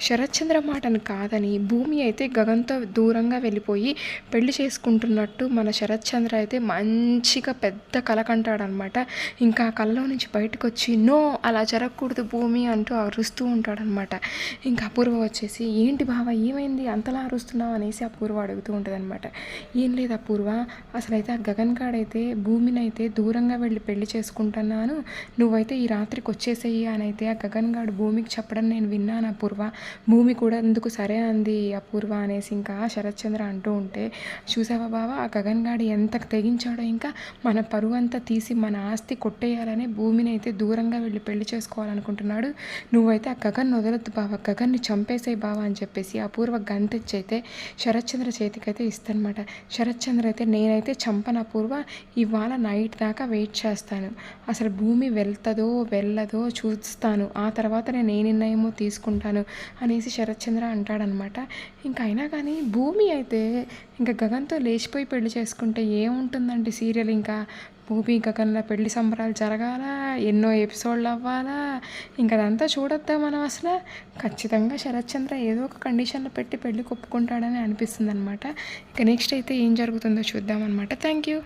శరత్చంద్ర మాటను కాదని భూమి అయితే గగన్తో దూరంగా వెళ్ళిపోయి పెళ్ళి చేసుకుంటున్నట్టు మన శరత్చంద్ర అయితే మంచిగా పెద్ద కల కంటాడనమాట ఇంకా ఆ కళ్ళలో నుంచి బయటకు వచ్చి నో అలా జరగకూడదు భూమి అంటూ అరుస్తూ ఉంటాడనమాట. ఇంకా అపూర్వ వచ్చేసి ఏంటి బావ ఏమైంది? అంతలా అరుస్తున్నావు? అనేసి అపూర్వ అడుగుతూ ఉంటుందన్నమాట ఏం లేదు అపూర్వ అసలైతే ఆ గగన్ కాడైతే భూమిని అయితే దూరంగా వెళ్ళి పెళ్ళి చేసుకుంటున్నాను. నువ్వైతే ఈ రాత్రికి వచ్చేసేయి అని అయితే ఆ గగన్ గాడు భూమికి చెప్పడం నేను విన్నాను అపూర్వ. భూమి కూడా ఎందుకు సరే అంది అపూర్వ అనేసి ఇంకా శరత్చంద్ర అంటూ ఉంటే చూసావా బావా ఆ గగన్ గాడి ఎంత తెగించాడో ఇంకా మన పరువు అంతా తీసి మన ఆస్తి కొట్టేయాలని భూమిని అయితే దూరంగా వెళ్ళి పెళ్ళి చేసుకోవాలనుకుంటున్నాడు. నువ్వైతే ఆ గగన్ వదలొద్దు బావ గగన్ని చంపేసే బావా అని చెప్పేసి అపూర్వ గంతెచ్చైతే అయితే శరత్చంద్ర చేతికైతే ఇస్తానమాట. శరత్చంద్ర అయితే నేనైతే చంపన అపూర్వ ఇవాళ నైట్ దాకా వెయిట్ చేస్తాను. అసలు భూమి వెళ్తుందో వెళ్ళదో చూస్తాను. ఆ తర్వాత నేను ఏ నిర్ణయమో తీసుకుంటాను. అనేసి శరత్చంద్ర అంటాడనమాట. ఇంకా అయినా కానీ భూమి అయితే ఇంకా గగన్తో లేచిపోయి పెళ్ళి చేసుకుంటే ఏముంటుందండి సీరియల్ ఇంకా? భూమి గగన్ల పెళ్ళి సంబరాలు జరగాల? ఎన్నో ఎపిసోడ్లు అవ్వాలా? ఇంకా అదంతా చూడొద్దా మనం అసలు? ఖచ్చితంగా శరత్చంద్ర ఏదో ఒక కండిషన్లో పెట్టి పెళ్ళి ఒప్పుకుంటాడని అనిపిస్తుంది అనమాట ఇక నెక్స్ట్ అయితే ఏం జరుగుతుందో చూద్దామన్నమాట థ్యాంక్ యూ.